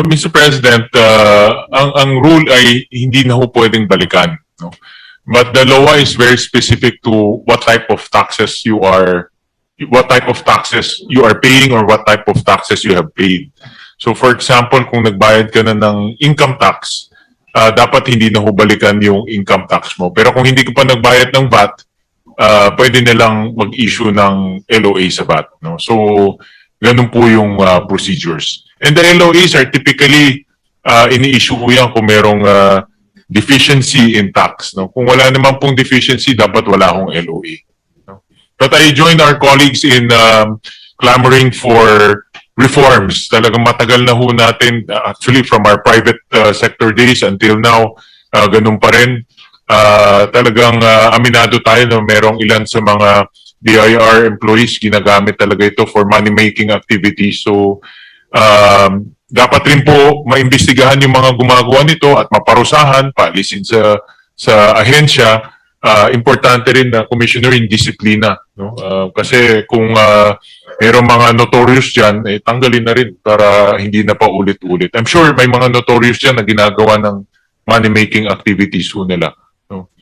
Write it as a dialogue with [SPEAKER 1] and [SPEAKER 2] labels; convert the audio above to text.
[SPEAKER 1] Well, Mr. President, uh, ang, ang rule ay hindi na ho pwedeng balikan. No? But the law is very specific to what type of taxes you are, what type of taxes you are paying or what type of taxes you have paid. So for example, kung nagbayad ka na ng income tax, uh, dapat hindi na ho balikan yung income tax mo. Pero kung hindi ka pa nagbayad ng VAT, uh, pwede nilang mag-issue ng LOA sa VAT. No? So, ganun po yung uh, procedures. And the LOAs are typically uh, ini-issue po yan kung merong uh, deficiency in tax. No? Kung wala naman pong deficiency, dapat wala akong LOA. No? But I join our colleagues in um, clamoring for reforms. Talagang matagal na ho natin, uh, actually from our private uh, sector days until now, uh, ganun pa rin. Uh, talagang uh, aminado tayo na merong ilan sa mga BIR employees ginagamit talaga ito for money-making activities. So, um, dapat rin po maimbestigahan yung mga gumagawa nito at maparusahan, paalisin sa sa ahensya. Ah, importante rin na commissioner in disiplina. No? Ah, kasi kung uh, merong mga notorious dyan, eh, tanggalin na rin para hindi na pa ulit-ulit. I'm sure may mga notorious dyan na ginagawa ng money-making activities ho nila. No?